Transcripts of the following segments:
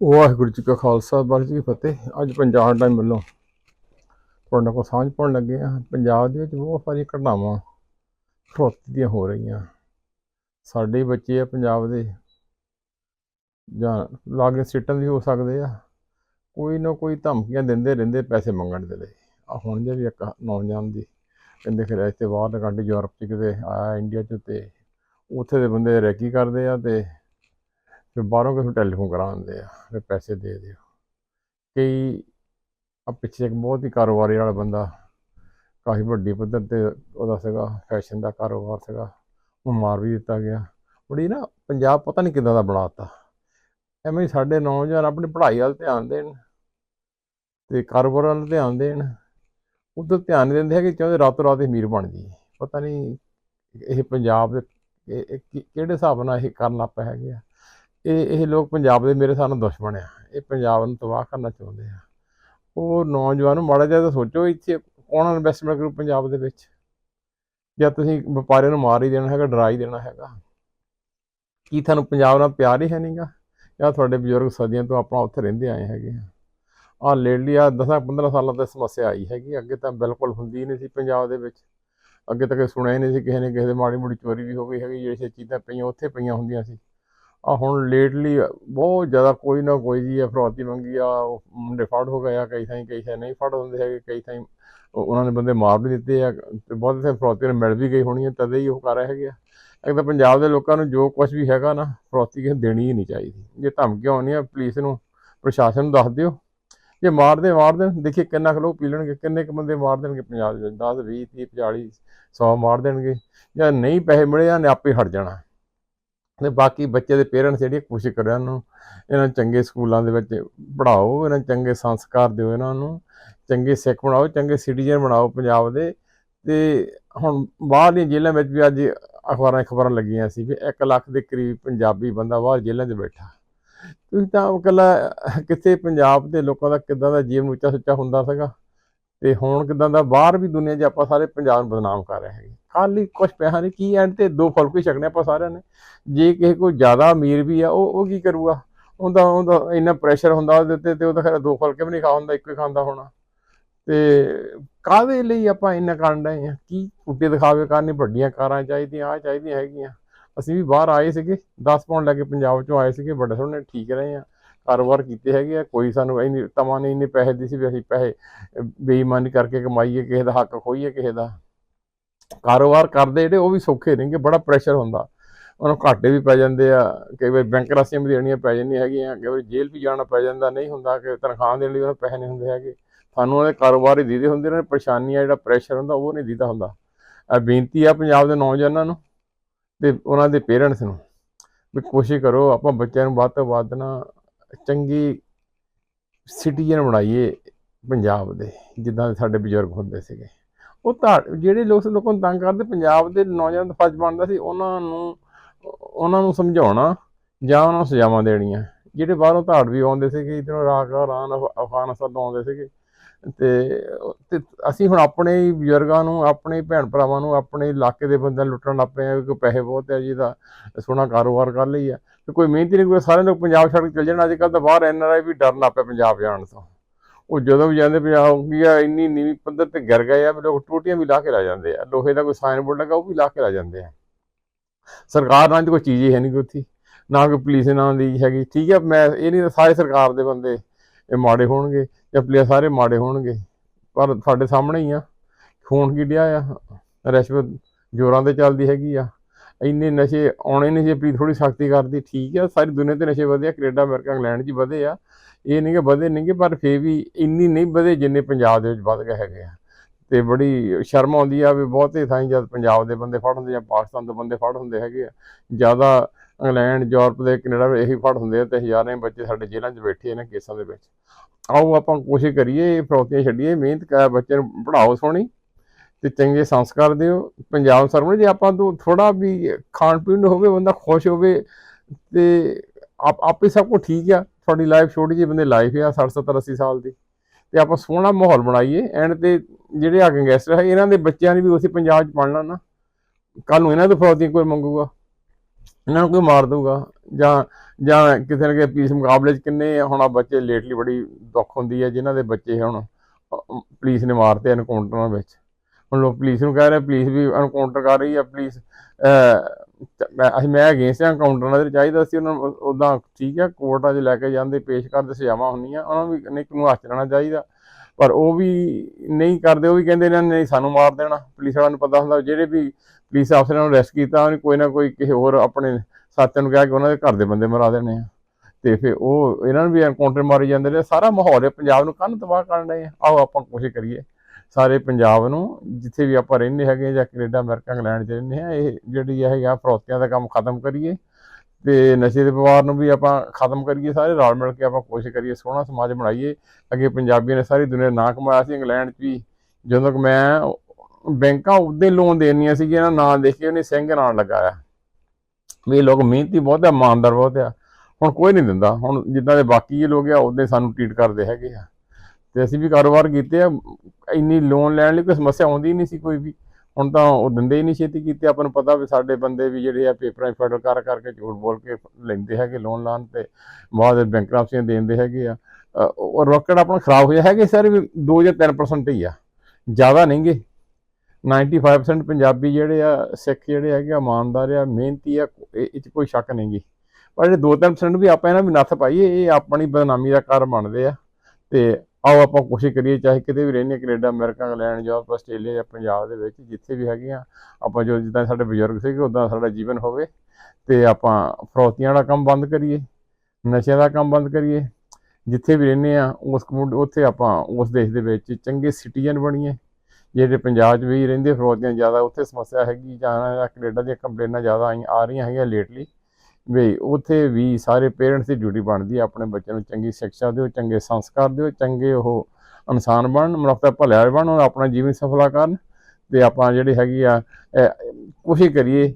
ਵਾਹਿਗੁਰੂ ਜੀ ਕਾ ਖਾਲਸਾ, ਵਾਹਿਗੁਰੂ ਜੀ ਕੀ ਫਤਿਹ। ਅੱਜ ਪੰਜਾਬ ਟਾਈਮ ਵੱਲੋਂ ਤੁਹਾਡੇ ਕੋਲ ਸਾਂਝ ਪਾਉਣ ਲੱਗੇ ਆ ਪੰਜਾਬ ਦੇ ਵਿੱਚ ਬਹੁਤ ਸਾਰੀਆਂ ਘਟਨਾਵਾਂ ਫਰੋਤੀ ਦੀਆਂ ਹੋ ਰਹੀਆਂ। ਸਾਡੇ ਬੱਚੇ ਆ ਪੰਜਾਬ ਦੇ, ਜਾਂ ਲਾਗੇ ਸਿੱਟਣ ਵੀ ਹੋ ਸਕਦੇ ਆ। ਕੋਈ ਨਾ ਕੋਈ ਧਮਕੀਆਂ ਦਿੰਦੇ ਰਹਿੰਦੇ, ਪੈਸੇ ਮੰਗਣ ਦੇ ਲਈ। ਆ ਹੁਣ ਜੇ ਵੀ ਇੱਕ ਨੌਜਵਾਨ ਦੀ ਕਹਿੰਦੇ ਕਿ ਇੱਥੇ ਬਾਹਰ ਕੰਟਰੀ ਯੂਰਪ ਚ ਕਿਤੇ ਆਇਆ ਇੰਡੀਆ ਚ ਤੇ ਉੱਥੇ ਦੇ ਬੰਦੇ ਰੈਕੀ ਕਰਦੇ ਆ ਤੇ ਫਿਰ ਬਾਹਰੋਂ ਕਿਸੇ ਨੂੰ ਟੈਲੀਫੋਨ ਕਰਾਉਂਦੇ ਆ, ਫਿਰ ਪੈਸੇ ਦੇ ਦਿਓ। ਕਈ ਆ ਪਿੱਛੇ ਇੱਕ ਬਹੁਤ ਹੀ ਕਾਰੋਬਾਰੀ ਵਾਲਾ ਬੰਦਾ, ਕਾਫੀ ਵੱਡੀ ਪੱਧਰ ਤੇ ਉਹਦਾ ਸੀਗਾ ਫੈਸ਼ਨ ਦਾ ਕਾਰੋਬਾਰ ਸੀਗਾ ਉਹ ਮਾਰ ਵੀ ਦਿੱਤਾ ਗਿਆ। ਬੜੀ ਨਾ ਪੰਜਾਬ ਪਤਾ ਨਹੀਂ ਕਿੱਦਾਂ ਦਾ ਬਣਾਤਾ। ਐਵੇਂ ਸਾਡੇ ਨੌਜਵਾਨ ਆਪਣੀ ਪੜ੍ਹਾਈ ਵੱਲ ਧਿਆਨ ਦੇਣ ਤੇ ਕਾਰੋਬਾਰ ਵੱਲ ਧਿਆਨ ਦੇਣ। ਉਧਰ ਧਿਆਨ ਨਹੀਂ ਦਿੰਦੇ ਹੈਗੇ ਚਾਹੁੰਦੇ ਰਾਤੋਂ ਰਾਤ ਹੀ ਅਮੀਰ ਬਣ ਜੀ ਪਤਾ ਨਹੀਂ ਇਹ ਪੰਜਾਬ ਦੇ ਕਿਹੜੇ ਹਿਸਾਬ ਨਾਲ ਇਹ ਕਰਨ ਲੱਗ ਪਏ ਹੈਗੇ ਆ। ਇਹ ਇਹ ਲੋਕ ਪੰਜਾਬ ਦੇ ਮੇਰੇ ਸਾਹਮਣੇ ਦੁਸ਼ਮਣ ਆ। ਇਹ ਪੰਜਾਬ ਨੂੰ ਤਬਾਹ ਕਰਨਾ ਚਾਹੁੰਦੇ ਆ। ਉਹ ਨੌਜਵਾਨ ਨੂੰ ਮਾੜਾ ਜਿਹਾ ਤਾਂ ਸੋਚੋ ਇੱਥੇ ਕੌਣ ਇਨਵੈਸਟਮੈਂਟ ਕਰੂ ਪੰਜਾਬ ਦੇ ਵਿੱਚ? ਜਾਂ ਤੁਸੀਂ ਵਪਾਰੀਆਂ ਨੂੰ ਮਾਰ ਹੀ ਦੇਣਾ ਹੈਗਾ, ਡਰਾ ਹੀ ਦੇਣਾ ਹੈਗਾ। ਕੀ ਤੁਹਾਨੂੰ ਪੰਜਾਬ ਨਾਲ ਪਿਆਰ ਹੀ ਹੈ ਨਹੀਂਗਾ ਜਾਂ ਤੁਹਾਡੇ ਬਜ਼ੁਰਗ ਸਦੀਆਂ ਤੋਂ ਆਪਾਂ ਉੱਥੇ ਰਹਿੰਦੇ ਆਏ ਹੈਗੇ ਆ। ਆਹ ਲੇਟਲੀ ਆ 10 15 ਸਾਲਾਂ ਤੋਂ ਸਮੱਸਿਆ ਆਈ ਹੈਗੀ ਅੱਗੇ ਤਾਂ ਬਿਲਕੁਲ ਹੁੰਦੀ ਹੀ ਨਹੀਂ ਸੀ ਪੰਜਾਬ ਦੇ ਵਿੱਚ। ਅੱਗੇ ਤਾਂ ਕਦੇ ਸੁਣਿਆ ਹੀ ਨਹੀਂ ਸੀ ਕਿਸੇ ਨੇ ਕਿਸੇ ਦੇ ਮਾੜੀ ਮੋੜੀ ਚੋਰੀ ਵੀ ਹੋ ਗਈ ਹੈਗੀ ਜਿਹੜੀ ਚੀਜ਼ਾਂ ਪਈਆਂ, ਉੱਥੇ ਪਈਆਂ ਹੁੰਦੀਆਂ ਸੀ। ਆ ਹੁਣ ਲੇਟਲੀ ਬਹੁਤ ਜ਼ਿਆਦਾ ਕੋਈ ਨਾ ਕੋਈ ਜੀ ਅਫਰੋਤੀ ਮੰਗੀ ਆ, ਉਹ ਮੁੰਡੇ ਫੜ ਹੋ ਗਏ ਆ, ਕਈ ਥਾਈਂ ਕਈ ਥਾਈਂ ਨਹੀਂ ਫੜ ਹੁੰਦੇ ਹੈਗੇ, ਕਈ ਥਾਈਂ ਉਹਨਾਂ ਨੇ ਬੰਦੇ ਮਾਰ ਵੀ ਦਿੱਤੇ ਆ ਤੇ ਬਹੁਤ ਸੇ ਫਰੋਤੀ ਨੇ ਮਿਲ ਵੀ ਗਈ ਹੋਣੀ ਹੈ ਤਦੇ ਹੀ ਉਹ ਕਰ ਰਹੇ ਹੈਗੇ ਆ। ਇੱਕ ਤਾਂ ਪੰਜਾਬ ਦੇ ਲੋਕਾਂ ਨੂੰ ਜੋ ਕੁਝ ਵੀ ਹੈਗਾ ਨਾ ਫਰੋਤੀ ਕਿਸੇ ਦੇਣੀ ਹੀ ਨਹੀਂ ਚਾਹੀਦੀ। ਜੇ ਧਮਕੀਆਂ ਆਉਂਦੀਆਂ ਪੁਲਿਸ ਨੂੰ, ਪ੍ਰਸ਼ਾਸਨ ਨੂੰ ਦੱਸ ਦਿਓ। ਜੇ ਮਾਰਦੇ ਮਾਰਦੇ ਦੇਖੀ ਕਿੰਨਾ ਕੁ ਲੋਕ ਪੀ ਲੈਣਗੇ, ਕਿੰਨੇ ਕੁ ਬੰਦੇ ਮਾਰ ਦੇਣਗੇ ਪੰਜਾਬ ਦੇ ਵਿੱਚ 10 20 30 40 100 ਮਾਰ ਦੇਣਗੇ, ਜਾਂ ਨਹੀਂ ਪੈਸੇ ਮਿਲੇ ਜਾਂ ਆਪੇ ਹਟ ਜਾਣਾ। ਤੇ ਬਾਕੀ ਬੱਚੇ ਦੇ ਪੇਰੈਂਟਸ ਜਿਹੜੀ ਕੋਸ਼ਿਸ਼ ਇਹਨਾਂ ਨੂੰ ਇਹਨਾਂ ਨੂੰ ਚੰਗੇ ਸਕੂਲਾਂ ਦੇ ਵਿੱਚ ਪੜ੍ਹਾਓ, ਇਹਨਾਂ ਨੂੰ ਚੰਗੇ ਸੰਸਕਾਰ ਦਿਓ ਇਹਨਾਂ ਨੂੰ, ਚੰਗੇ ਸਿੱਖ ਬਣਾਓ, ਚੰਗੇ ਸਿਟੀਜ਼ਨ ਬਣਾਓ ਪੰਜਾਬ ਦੇ। ਤੇ ਹੁਣ ਬਾਹਰਲੀਆਂ ਜੇਲ੍ਹਾਂ ਵਿੱਚ ਵੀ ਅੱਜ ਅਖਬਾਰਾਂ ਖਬਰਾਂ ਲੱਗੀਆਂ ਸੀ ਵੀ 1 ਲੱਖ ਦੇ ਕਰੀਬ ਪੰਜਾਬੀ ਬੰਦਾ ਬਾਹਰ ਜੇਲ੍ਹਾਂ 'ਚ ਬੈਠਾ। ਤੁਸੀਂ ਤਾਂ ਇਕੱਲਾ ਕਿੱਥੇ ਪੰਜਾਬ ਦੇ ਲੋਕਾਂ ਦਾ ਕਿੱਦਾਂ ਦਾ ਜੀਵਨ ਉੱਚਾ ਸੁੱਚਾ ਹੁੰਦਾ ਸੀਗਾ? ਤੇ ਹੁਣ ਕਿੱਦਾਂ ਦਾ ਬਾਹਰ ਵੀ ਦੁਨੀਆ 'ਚ ਆਪਾਂ ਸਾਰੇ ਪੰਜਾਬ ਨੂੰ ਬਦਨਾਮ ਕਰ ਰਹੇ ਹੈਗੇ। ਖਾਲੀ ਕੁਝ ਪੈਸਾ ਨਹੀਂ, ਕੀ ਐਂਡ ਤੇ ਦੋ ਫੁਲਕੇ ਹੀ ਛਕਣੇ ਆਪਾਂ ਸਾਰਿਆਂ ਨੇ। ਜੇ ਕਿਸੇ ਕੋਲ ਜ਼ਿਆਦਾ ਅਮੀਰ ਵੀ ਆ, ਉਹ ਉਹ ਕੀ ਕਰੂਗਾ? ਉਹਦਾ ਉਹਦਾ ਇੰਨਾ ਪ੍ਰੈਸ਼ਰ ਹੁੰਦਾ ਉਹਦੇ ਉੱਤੇ ਤੇ ਉਹ ਤਾਂ ਖੈਰ ਦੋ ਫੁਲਕੇ ਵੀ ਨਹੀਂ ਖਾ ਹੁੰਦਾ, ਇੱਕੋ ਹੀ ਖਾਂਦਾ ਹੋਣਾ। ਤੇ ਕਾਹਦੇ ਲਈ ਆਪਾਂ ਇੰਨਾ ਕਰਨ ਡਏ ਆ? ਕੀ ਉੱਤੇ ਦਿਖਾਵੇ ਕਰਨੀ ਵੱਡੀਆਂ ਕਾਰਾਂ ਚਾਹੀਦੀਆਂ ਆ ਚਾਹੀਦੀਆਂ ਹੈਗੀਆਂ। ਅਸੀਂ ਵੀ ਬਾਹਰ ਆਏ ਸੀਗੇ 10 ਪਾਉਣ ਲੈ ਕੇ ਪੰਜਾਬ ਚੋਂ ਆਏ ਸੀਗੇ ਬੜੇ ਸੋਹਣੇ ਠੀਕ ਰਹੇ ਆ, ਕਾਰੋਬਾਰ ਕੀਤੇ ਹੈਗੇ ਆ, ਕੋਈ ਸਾਨੂੰ ਇੰਨੀ ਤਮਾ ਨਹੀਂ ਇੰਨੇ ਪੈਸੇ ਦੀ ਸੀ ਵੀ ਅਸੀਂ ਪੈਸੇ ਬੇਈਮਾਨੀ ਕਰਕੇ ਕਮਾਈਏ, ਕਿਸੇ ਦਾ ਹੱਕ ਖੋਈਏ ਕਿਸੇ ਦਾ। ਕਾਰੋਬਾਰ ਕਰਦੇ ਜਿਹੜੇ, ਉਹ ਵੀ ਸੌਖੇ ਨਹੀਂਗੇ ਬੜਾ ਪ੍ਰੈਸ਼ਰ ਹੁੰਦਾ। ਉਹਨਾਂ ਘਾਟੇ ਵੀ ਪੈ ਜਾਂਦੇ ਆ, ਕਈ ਵਾਰ ਬੈਂਕ ਰਾਸੀਆਂ ਵੀ ਦੇਣੀਆਂ ਪੈ ਜਾਂਦੀਆਂ ਹੈਗੀਆਂ, ਕਈ ਵਾਰ ਜੇਲ੍ਹ ਵੀ ਜਾਣਾ ਪੈ ਜਾਂਦਾ, ਨਹੀਂ ਹੁੰਦਾ ਕਿ ਤਨਖਾਹ ਦੇਣ ਲਈ ਉਹਨਾਂ ਪੈਸੇ ਨਹੀਂ ਹੁੰਦੇ ਹੈਗੇ। ਸਾਨੂੰ ਉਹਦੇ ਕਾਰੋਬਾਰ ਹੀ ਦੀਦੇ ਹੁੰਦੇ ਨੇ ਪਰੇਸ਼ਾਨੀਆਂ, ਜਿਹੜਾ ਪ੍ਰੈਸ਼ਰ ਹੁੰਦਾ, ਉਹ ਨਹੀਂ ਦੀਦਾ ਹੁੰਦਾ। ਇਹ ਬੇਨਤੀ ਆ ਪੰਜਾਬ ਦੇ ਨੌਜਵਾਨਾਂ ਨੂੰ ਤੇ ਉਹਨਾਂ ਦੇ ਪੇਰੈਂਟਸ ਨੂੰ ਵੀ ਕੋਸ਼ਿਸ਼ ਕਰੋ, ਆਪਾਂ ਬੱਚਿਆਂ ਨੂੰ ਵੱਧ ਤੋਂ ਵੱਧ ਨਾ ਚੰਗੀ ਸਿਟੀਜ਼ਨ ਬਣਾਈਏ ਪੰਜਾਬ ਦੇ, ਜਿੱਦਾਂ ਦੇ ਸਾਡੇ ਬਜ਼ੁਰਗ ਹੁੰਦੇ ਸੀਗੇ। ਉਹ ਤਾਂ ਜਿਹੜੇ ਲੋਕ ਲੋਕਾਂ ਨੂੰ ਤੰਗ ਕਰਦੇ, ਪੰਜਾਬ ਦੇ ਨੌਜਵਾਨ ਦਾ ਫਰਜ਼ ਬਣਦਾ ਸੀ, ਉਹਨਾਂ ਨੂੰ ਉਹਨਾਂ ਨੂੰ ਸਮਝਾਉਣਾ ਜਾਂ ਉਹਨਾਂ ਨੂੰ ਸਜ਼ਾਵਾਂ ਦੇਣੀਆਂ। ਜਿਹੜੇ ਬਾਹਰੋਂ ਧਾੜ ਵੀ ਆਉਂਦੇ ਸੀਗੇ, ਇਧਰੋਂ ਇਰਾਕ ਇਰਾਨ ਅਫ- ਅਫਗਾਨਿਸਤਾਨ ਤੋਂ ਆਉਂਦੇ ਸੀਗੇ। ਤੇ ਅਸੀਂ ਹੁਣ ਆਪਣੇ ਬਜ਼ੁਰਗਾਂ ਨੂੰ, ਆਪਣੇ ਭੈਣ ਭਰਾਵਾਂ ਨੂੰ, ਆਪਣੇ ਇਲਾਕੇ ਦੇ ਬੰਦਿਆਂ ਲੁੱਟਣ ਲੱਗ ਪਏ ਆ ਵੀ ਕੋਈ ਪੈਸੇ ਬਹੁਤ ਆ ਜੀ ਦਾ, ਸੋਹਣਾ ਕਾਰੋਬਾਰ ਕਰ ਲਈ ਆ। ਤੇ ਕੋਈ ਮਿਹਨਤ ਨਹੀਂ, ਕੋਈ ਸਾਰੇ ਲੋਕ ਪੰਜਾਬ ਛੱਡ ਕੇ ਚੱਲ ਜਾਣ। ਅੱਜ ਕੱਲ੍ਹ ਤਾਂ ਬਾਹਰ ਐਨ ਆਰ ਆਈ ਵੀ ਡਰਨ ਲੱਗ ਪਿਆ ਪੰਜਾਬ ਜਾਣ ਤੋਂ। ਉਹ ਜਦੋਂ ਵੀ ਜਾਂਦੇ ਪੰਜਾਬ ਕੀ ਆ, ਇੰਨੀ ਨੀਵੀਂ ਪੱਧਰ ਤੇ ਗਿਰ ਗਏ ਆ ਵੀ ਲੋਕ ਟੂਟੀਆਂ ਵੀ ਲਾ ਕੇ ਲਾ ਜਾਂਦੇ ਆ। ਲੋਹੇ ਦਾ ਕੋਈ ਸਾਈਨ ਬੋਰਡ ਲੱਗਾ ਉਹ ਵੀ ਲਾ ਕੇ ਲਾ ਜਾਂਦੇ ਆ। ਸਰਕਾਰ ਨਾਲ ਤਾਂ ਕੋਈ ਚੀਜ਼ ਹੀ ਹੈ ਨਹੀਂ ਕੋਈ ਉੱਥੇ। ਨਾ ਕੋਈ ਪੁਲਿਸ ਨਾਲ ਦੀ ਹੈਗੀ। ਠੀਕ ਹੈ ਮੈਂ ਇਹ ਨਹੀਂ ਤਾਂ ਸਾਰੇ ਸਰਕਾਰ ਦੇ ਬੰਦੇ ਇਹ ਮਾੜੇ ਹੋਣਗੇ ਜਾਂ ਪਲੇਅਰ ਸਾਰੇ ਮਾੜੇ ਹੋਣਗੇ, ਪਰ ਤੁਹਾਡੇ ਸਾਹਮਣੇ ਹੀ ਆ। ਖੂਨ ਕੀ ਡਿਆ ਆ। ਰਿਸ਼ਵਤ ਜ਼ੋਰਾਂ ਤੇ ਚੱਲਦੀ ਹੈਗੀ ਆ। ਇੰਨੇ ਨਸ਼ੇ ਆਉਣੇ ਨਹੀਂ ਜੇ ਆਪਣੀ ਥੋੜੀ ਸਖਤੀ ਕਰਦੀ, ਠੀਕ ਆ, ਸਾਰੀ ਦੁਨੀਆ ਤੇ ਨਸ਼ੇ ਵਧੇ ਆ, ਕੈਨੇਡਾ, ਅਮਰੀਕਾ, ਇੰਗਲੈਂਡ 'ਚ ਵਧੇ ਆ। ਇਹ ਨਹੀਂ ਕਿ ਵਧੇ ਨਹੀਂ ਗੇ, ਪਰ ਫੇਰ ਵੀ ਇੰਨੀ ਨਹੀਂ ਵਧੇ ਜਿੰਨੇ ਪੰਜਾਬ ਦੇ ਵਿੱਚ ਵਧ ਗਏ ਹੈਗੇ ਆ। ਤੇ ਬੜੀ ਸ਼ਰਮ ਆਉਂਦੀ ਆ ਵੀ ਬਹੁਤੇ ਥਾਈਂ ਜਦ ਪੰਜਾਬ ਦੇ ਬੰਦੇ ਫੜ ਹੁੰਦੇ ਜਾਂ ਪਾਕਿਸਤਾਨ ਦੇ ਬੰਦੇ ਫੜ ਹੁੰਦੇ ਹੈਗੇ ਆ, ਜ਼ਿਆਦਾ ਇੰਗਲੈਂਡ, ਯੂਰਪ ਦੇ, ਕੈਨੇਡਾ ਦੇ ਇਹੀ ਫੜ ਹੁੰਦੇ ਆ ਤੇ ਹਜ਼ਾਰਾਂ ਬੱਚੇ ਸਾਡੇ ਜੇਲ੍ਹਾਂ 'ਚ ਬੈਠੇ ਇਹਨਾਂ ਕੇਸਾਂ ਦੇ ਵਿੱਚ। ਆਓ ਆਪਾਂ ਕੋਸ਼ਿਸ਼ ਕਰੀਏ, ਇਹ ਫਰੋਤੀਆਂ ਛੱਡੀਏ, ਮਿਹਨਤ ਕਰ ਬੱਚੇ ਨੂੰ ਪੜ੍ਹਾਓ ਸੋਹਣੀ। ਤੇ ਚੰਗੇ ਸੰਸਕਾਰ ਦਿਓ। ਪੰਜਾਬ ਸਰਵਣ ਜੇ ਆਪਾਂ ਤੋਂ ਥੋੜਾ ਵੀ ਖਾਣ ਪੀਣ ਹੋਵੇ ਬੰਦਾ ਖੁਸ਼ ਹੋਵੇ ਤੇ ਆਪ ਆਪੇ ਸਭ ਕੁਝ ਠੀਕ ਆ। ਤੁਹਾਡੀ ਲਾਈਫ ਛੋਟੀ ਜਿਹੀ ਬੰਦੇ ਲਾਈਫ ਆ 60 70 80 ਸਾਲ ਦੀ। ਤੇ ਆਪਾਂ ਸੋਹਣਾ ਮਾਹੌਲ ਬਣਾਈਏ। ਐਂਡ ਤੇ ਜਿਹੜੇ ਆ ਗੈਂਗਸਟਰ ਹੈ ਇਹਨਾਂ ਦੇ ਬੱਚਿਆਂ ਨੇ ਵੀ ਉਸੇ ਪੰਜਾਬ 'ਚ ਪੜਨਾ ਨਾ। ਕੱਲ ਨੂੰ ਇਹਨਾਂ ਤੋਂ ਫਰੌਤੀਆਂ ਕੋਈ ਮੰਗੂਗਾ। ਇਹਨਾਂ ਨੂੰ ਕੋਈ ਮਾਰ ਦਊਗਾ। ਜਾਂ ਜਾਂ ਕਿਸੇ ਨਾ ਕਿਸੇ ਪੁਲਿਸ ਮੁਕਾਬਲੇ 'ਚ ਕਿੰਨੇ ਹੁਣ ਆ ਬੱਚੇ ਲੇਟਲੀ ਬੜੀ ਦੁੱਖ ਹੁੰਦੀ ਹੈ ਜਿਨ੍ਹਾਂ ਦੇ ਬੱਚੇ ਹੁਣ ਅ, ਪੁਲਿਸ ਨੇ ਮਾਰਤੇ ਇਨਕਾਊਂਟਰਾਂ ਵਿੱਚ। ਹੁਣ ਲੋਕ ਪੁਲਿਸ ਨੂੰ ਕਹਿ ਰਹੇ ਪੁਲਿਸ ਵੀ ਐਨਕਾਊਂਟਰ ਕਰ ਰਹੀ ਆ, ਪੁਲਿਸ ਅਸੀਂ ਮੈਂ ਅਗੇਂਸਟ ਐਨਕਾਊਂਟਰਾਂ ਦੇ ਚਾਹੀਦਾ ਸੀ ਉਹਨਾਂ ਨੂੰ ਉਦਾਂ ਠੀਕ ਆ ਕੋਰਟਾਂ 'ਚ ਲੈ ਕੇ ਜਾਂਦੇ, ਪੇਸ਼ ਕਰਦੇ ਸਜ਼ਾਵਾਂ ਹੁੰਦੀਆਂ, ਉਹਨਾਂ ਨੂੰ ਵੀ ਨਹੀਂ ਨੂੰ ਹੱਥ ਲੈਣਾ ਚਾਹੀਦਾ। ਪਰ ਉਹ ਵੀ ਨਹੀਂ ਕਰਦੇ, ਉਹ ਵੀ ਕਹਿੰਦੇ ਇਹਨਾਂ ਨੇ, ਨਹੀਂ ਸਾਨੂੰ ਮਾਰ ਦੇਣਾ, ਪੁਲਿਸ ਵਾਲਿਆਂ ਨੂੰ ਪਤਾ ਹੁੰਦਾ, ਜਿਹੜੇ ਵੀ ਪੁਲਿਸ ਅਫਸਰਾਂ ਨੂੰ ਅਰੈਸਟ ਕੀਤਾ, ਉਹਨੇ ਕੋਈ ਨਾ ਕੋਈ ਕਿਸੇ ਹੋਰ ਆਪਣੇ ਸਾਥੀਆਂ ਨੂੰ ਕਿਹਾ ਕਿ ਉਹਨਾਂ ਦੇ ਘਰ ਦੇ ਬੰਦੇ ਮਰਾ ਦੇਣੇ ਆ। ਤੇ ਫਿਰ ਉਹ, ਇਹਨਾਂ ਨੂੰ ਵੀ ਐਨਕਾਊਂਟਰ ਮਾਰੀ ਜਾਂਦੇ ਨੇ, ਸਾਰਾ ਮਾਹੌਲ ਹੈ, ਪੰਜਾਬ ਨੂੰ ਕੰਨ ਤਬਾਹ ਕਰਨ ਰਹੇ ਆ। ਆਓ ਆਪਾਂ ਕੋਸ਼ਿਸ਼ ਕਰੀਏ। ਸਾਰੇ ਪੰਜਾਬ ਨੂੰ, ਜਿੱਥੇ ਵੀ ਆਪਾਂ ਰਹਿੰਦੇ ਹੈਗੇ ਜਾਂ ਕੈਨੇਡਾ, ਅਮਰੀਕਾ, ਇੰਗਲੈਂਡ 'ਚ ਰਹਿੰਦੇ ਆ ਇਹ ਜਿਹੜੀ ਹੈਗਾ ਫਰੋਤੀਆਂ ਦਾ ਕੰਮ ਖਤਮ ਕਰੀਏ ਤੇ ਨਸ਼ੇ ਦੇ ਵਪਾਰ ਨੂੰ ਵੀ ਆਪਾਂ ਖਤਮ ਕਰੀਏ ਸਾਰੇ, ਰਲ ਮਿਲ ਕੇ ਆਪਾਂ ਕੋਸ਼ਿਸ਼ ਕਰੀਏ ਸੋਹਣਾ ਸਮਾਜ ਬਣਾਈਏ। ਅੱਗੇ ਪੰਜਾਬੀਆਂ ਨੇ ਸਾਰੀ ਦੁਨੀਆ ਨਾਂ ਕਮਾਇਆ ਸੀ ਇੰਗਲੈਂਡ 'ਚ ਵੀ। ਜਦੋਂ ਕਿ ਮੈਂ ਬੈਂਕਾਂ ਉਹਦੇ ਲੋਨ ਦੇਣੀਆਂ ਸੀ, ਇਹਨਾਂ ਨਾਂ ਦੇਖ ਕੇ ਉਹਨੇ ਸਿੰਘ ਨਾਂ ਲਗਾਇਆ। ਵੀ ਇਹ ਲੋਕ ਮਿਹਨਤੀ ਬਹੁਤ ਆ, ਇਮਾਨਦਾਰ ਬਹੁਤ ਆ। ਹੁਣ ਕੋਈ ਨਹੀਂ ਦਿੰਦਾ। ਹੁਣ ਜਿੱਦਾਂ ਦੇ ਬਾਕੀ ਲੋਕ ਆ, ਉਹਦੇ ਸਾਨੂੰ ਟ੍ਰੀਟ ਕਰਦੇ ਹੈਗੇ ਆ। ਤੇ ਅਸੀਂ ਵੀ ਕਾਰੋਬਾਰ ਕੀਤੇ ਆ। ਇੰਨੀ ਲੋਨ ਲੈਣ ਲਈ ਕੋਈ ਸਮੱਸਿਆ ਆਉਂਦੀ ਨਹੀਂ ਸੀ ਕੋਈ ਵੀ। ਹੁਣ ਤਾਂ ਉਹ ਦਿੰਦੇ ਹੀ ਨਹੀਂ ਛੇਤੀ ਕੀਤੇ। ਆਪਾਂ ਨੂੰ ਪਤਾ ਵੀ ਸਾਡੇ ਬੰਦੇ ਵੀ ਜਿਹੜੇ ਆ ਪੇਪਰਾਂ 'ਚ ਫੈਡਲ ਕਰ ਕਰਕੇ ਝੂਠ ਬੋਲ ਕੇ ਲੈਂਦੇ ਹੈਗੇ ਲੋਨ ਲਾਣ ਤੇ। ਬਾਅਦ ਵਿੱਚ ਬੈਂਕਰਪਸੀਆਂ ਦੇਂਦੇ ਹੈਗੇ ਆ। ਅ, ਉਹ ਰੋਕੜ ਆਪਣਾ ਖਰਾਬ ਹੋਇਆ ਹੈਗੇ ਸਰ ਵੀ 2 ਜਾਂ 3% ਹੀ ਆ। ਜ਼ਿਆਦਾ ਨਹੀਂਗੇ 95% ਪੰਜਾਬੀ ਜਿਹੜੇ ਆ ਸਿੱਖ ਜਿਹੜੇ ਹੈਗੇ ਆ ਇਮਾਨਦਾਰ ਆ ਮਿਹਨਤੀ ਆ ਇਹ ਇਹ 'ਚ ਕੋਈ ਸ਼ੱਕ ਨਹੀਂਗੀ ਪਰ ਜਿਹੜੇ 2-3% ਵੀ ਆਪਾਂ ਇਹਨਾਂ ਵੀ ਨੱਥ ਪਾਈਏ ਇਹ ਆਪਣੀ ਬਦਨਾਮੀ ਦਾ ਕਾਰਨ ਬਣਦੇ ਆ। ਤੇ ਆਓ ਆਪਾਂ ਕੋਸ਼ਿਸ਼ ਕਰੀਏ, ਚਾਹੇ ਕਿਤੇ ਵੀ ਰਹਿੰਦੇ, ਕੈਨੇਡਾ, ਅਮਰੀਕਾ, ਇੰਗਲੈਂਡ ਜਾਂ ਆਸਟ੍ਰੇਲੀਆ ਜਾਂ ਪੰਜਾਬ ਦੇ ਵਿੱਚ, ਜਿੱਥੇ ਵੀ ਹੈਗੇ ਆ ਆਪਾਂ ਜੋ ਜਿੱਦਾਂ ਸਾਡੇ ਬਜ਼ੁਰਗ ਸੀਗੇ ਉਦਾਂ ਸਾਡਾ ਜੀਵਨ ਹੋਵੇ ਤੇ ਆਪਾਂ ਫਰੋਤੀਆਂ ਵਾਲਾ ਕੰਮ ਬੰਦ ਕਰੀਏ, ਨਸ਼ਿਆਂ ਦਾ ਕੰਮ ਬੰਦ ਕਰੀਏ, ਜਿੱਥੇ ਵੀ ਰਹਿੰਦੇ ਆ, ਉਸ ਕਮਿਊਨਿਟੀ ਉੱਥੇ ਆਪਾਂ ਉਸ ਦੇਸ਼ ਦੇ ਵਿੱਚ ਚੰਗੇ ਸਿਟੀਜ਼ਨ ਬਣੀਏ, ਜਿਹੜੇ ਪੰਜਾਬ 'ਚ ਵੀ ਰਹਿੰਦੇ, ਫਰੋਤੀਆਂ ਜ਼ਿਆਦਾ, ਉੱਥੇ ਸਮੱਸਿਆ ਹੈਗੀ ਜਾਂ ਜਾਂ ਕੈਨੇਡਾ ਦੀਆਂ ਕੰਪਲੇਨਾਂ ਜ਼ਿਆਦਾ ਆਈ, ਆ ਰਹੀਆਂ ਹੈਗੀਆਂ ਲੇਟਲੀ ਵੀ ਉੱਥੇ ਵੀ ਸਾਰੇ ਪੇਰੈਂਟਸ ਦੀ ਡਿਊਟੀ ਬਣਦੀ ਹੈ ਆਪਣੇ ਬੱਚਿਆਂ ਨੂੰ ਚੰਗੀ ਸਿੱਖਿਆ ਦਿਓ ਚੰਗੇ ਸੰਸਕਾਰ ਦਿਓ ਚੰਗੇ ਉਹ ਇਨਸਾਨ ਬਣਨ ਮਨੁੱਖਤਾ ਭਲਿਆ ਬਣਨ ਔਰ ਆਪਣਾ ਜੀਵਨ ਸਫਲਾ ਕਰਨ ਤੇ ਆਪਾਂ ਜਿਹੜੇ ਹੈਗੀ ਆ ਅਹ, ਕੋਸ਼ਿਸ਼ ਕਰੀਏ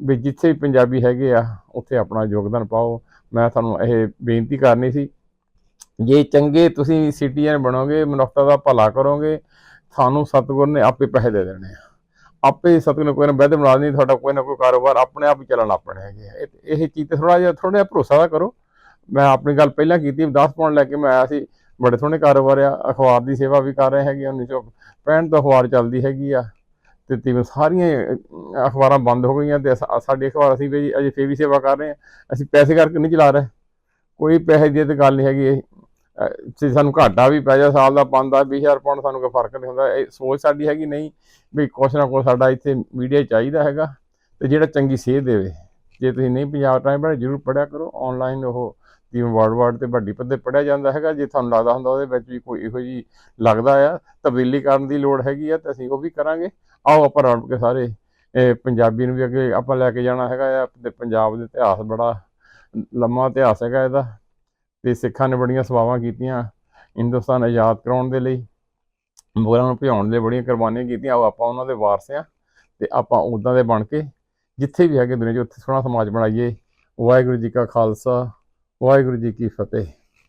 ਵੀ ਜਿੱਥੇ ਵੀ ਪੰਜਾਬੀ ਹੈਗੇ ਆ ਉੱਥੇ ਆਪਣਾ ਯੋਗਦਾਨ ਪਾਓ। ਮੈਂ ਤੁਹਾਨੂੰ ਇਹ ਬੇਨਤੀ ਕਰਨੀ ਸੀ ਜੇ ਚੰਗੇ ਤੁਸੀਂ ਸਿਟੀਜ਼ਨ ਬਣੋਗੇ ਮਨੁੱਖਤਾ ਦਾ ਭਲਾ ਕਰੋਗੇ ਤੁਹਾਨੂੰ ਸਤਿਗੁਰ ਨੇ ਆਪੇ ਪੈਸੇ ਦੇ ਦੇਣੇ ਆ। ਆਪੇ ਸਤਿਗੁਰ ਨੇ ਕੋਈ ਨਾ ਵੈਦ ਬਣਾ ਦੇਣੀ ਤੁਹਾਡਾ ਕੋਈ ਨਾ ਕੋਈ ਕਾਰੋਬਾਰ ਆਪਣੇ ਆਪ ਹੀ ਚੱਲਣ ਲੱਗ ਪੈਣੇ ਹੈਗੇ ਆ। ਇਹ ਚੀਜ਼ ਤੇ ਥੋੜਾ ਜਿਹਾ ਥੋੜਾ ਜਿਹਾ ਭਰੋਸਾ ਦਾ ਕਰੋ। ਮੈਂ ਆਪਣੀ ਗੱਲ ਪਹਿਲਾਂ ਕੀਤੀ 10 ਪਾਉਂਡ ਲੈ ਕੇ ਮੈਂ ਆਇਆ ਸੀ। ਬੜੇ ਸੋਹਣੇ ਕਾਰੋਬਾਰ ਆ, ਅਖਬਾਰ ਦੀ ਸੇਵਾ ਵੀ ਕਰ ਰਹੇ ਹੈਗੇ 1965 ਤੋਂ ਅਖਬਾਰ ਚੱਲਦੀ ਹੈਗੀ ਆ। ਤੇ ਤੀਵਨ ਸਾਰੀਆਂ ਅਖਬਾਰਾਂ ਬੰਦ ਹੋ ਗਈਆਂ ਤੇ ਸਾ- ਸਾਡੀ ਅਖਬਾਰ ਅਸੀਂ ਵੀ ਅਜੇ ਫੇਰ ਵੀ ਸੇਵਾ ਕਰ ਰਹੇ ਹਾਂ ਅਸੀਂ ਪੈਸੇ ਕਰਕੇ ਨਹੀਂ ਚਲਾ ਰਹੇ। ਕੋਈ ਪੈਸੇ ਦੀ ਤੇ ਗੱਲ ਨਹੀਂ ਹੈਗੀ। ਇਹ ਜੇ ਸਾਨੂੰ ਘਾਟਾ ਵੀ ਪੈ ਜਾ ਸਾਲ ਦਾ 5 ਦਾ 20000 ਪਾਉਂਡ ਸਾਨੂੰ ਕੋਈ ਫ਼ਰਕ ਨਹੀਂ ਹੁੰਦਾ। ਇਹ ਸੋਚ ਸਾਡੀ ਹੈਗੀ ਨਹੀਂ ਵੀ ਕੁਛ ਨਾ ਕੁਛ ਸਾਡਾ ਇੱਥੇ ਮੀਡੀਆ ਚਾਹੀਦਾ ਹੈਗਾ ਤੇ ਜਿਹੜਾ ਚੰਗੀ ਸੇਧ ਦੇਵੇ। ਜੇ ਤੁਸੀਂ ਨਹੀਂ ਪੰਜਾਬ ਟਾਈਮ ਪੜ੍ਹਿਆ ਜ਼ਰੂਰ ਪੜ੍ਹਿਆ ਕਰੋ ਆਨਲਾਈਨ ਉਹ ਜਿਵੇਂ ਵਰਡ ਵਰਡ ਤੇ ਵੱਡੀ ਪੱਧਰ ਪੜ੍ਹਿਆ ਜਾਂਦਾ ਹੈਗਾ। ਜੇ ਤੁਹਾਨੂੰ ਲੱਗਦਾ ਹੁੰਦਾ ਉਹਦੇ ਵਿੱਚ ਵੀ ਕੋਈ ਇਹੋ ਜੀ ਲੱਗਦਾ ਆ, ਤਬਦੀਲੀ ਕਰਨ ਦੀ ਲੋੜ ਹੈਗੀ ਆ, ਤੇ ਅਸੀਂ ਉਹ ਵੀ ਕਰਾਂਗੇ। ਆਓ ਆਪਾਂ ਰਲ ਕੇ ਸਾਰੇ ਪੰਜਾਬੀ ਨੂੰ ਵੀ ਅੱਗੇ ਆਪਾਂ ਲੈ ਕੇ ਜਾਣਾ ਹੈਗਾ ਆ, ਤੇ ਪੰਜਾਬ ਦੇ ਇਤਿਹਾਸ ਬੜਾ ਲੰਮਾ ਇਤਿਹਾਸ ਹੈਗਾ ਇਹਦਾ। ਤੇ ਸਿੱਖਾਂ ਨੇ ਬੜੀਆਂ ਸੇਵਾਵਾਂ ਕੀਤੀਆਂ ਹਿੰਦੁਸਤਾਨ ਆਜ਼ਾਦ ਕਰਾਉਣ ਦੇ ਲਈ। ਮੁਗਲਾਂ ਨੂੰ ਭਜਾਉਣ ਦੇ ਬੜੀਆਂ ਕੁਰਬਾਨੀਆਂ ਕੀਤੀਆਂ ਆਪਾਂ ਉਹਨਾਂ ਦੇ ਵਾਰਸ ਆ ਤੇ ਆਪਾਂ ਉਦਾਂ ਦੇ ਬਣ ਕੇ ਜਿੱਥੇ ਵੀ ਹੈਗੇ ਦੁਨੀਆ 'ਚ, ਉੱਥੇ ਸੋਹਣਾ ਸਮਾਜ ਬਣਾਈਏ। ਵਾਹਿਗੁਰੂ ਜੀ ਕਾ ਖਾਲਸਾ, ਵਾਹਿਗੁਰੂ ਜੀ ਕੀ ਫਤਿਹ।